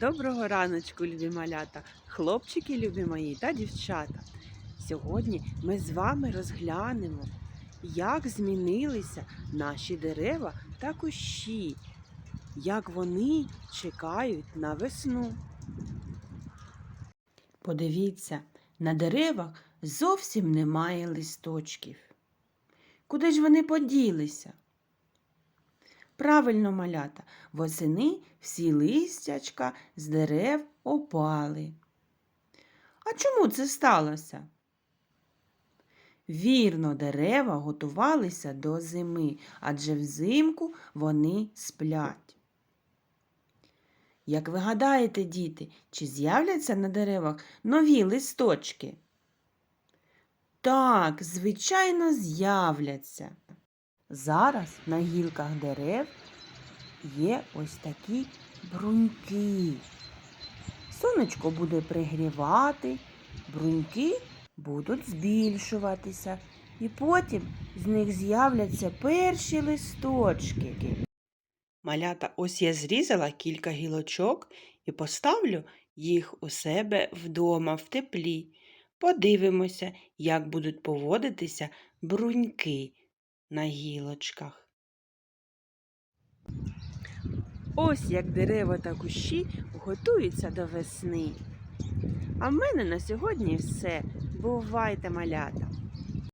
Доброго раночку, любі малята, хлопчики, любі мої та дівчата. Сьогодні ми з вами розглянемо, як змінилися наші дерева та кущі, як вони чекають на весну. Подивіться, на деревах зовсім немає листочків. Куди ж вони поділися? Правильно, малята, восени всі листячка з дерев опали. А чому це сталося? Вірно, дерева готувалися до зими, адже взимку вони сплять. Як ви гадаєте, діти, чи з'являться на деревах нові листочки? Так, звичайно, з'являться. Зараз на гілках дерев є ось такі бруньки. Сонечко буде пригрівати, бруньки будуть збільшуватися, і потім з них з'являться перші листочки. Малята, ось я зрізала кілька гілочок і поставлю їх у себе вдома в теплі. Подивимося, як будуть поводитися бруньки на гілочках. Ось як дерева та кущі готуються до весни. А в мене на сьогодні все. Бувайте, малята!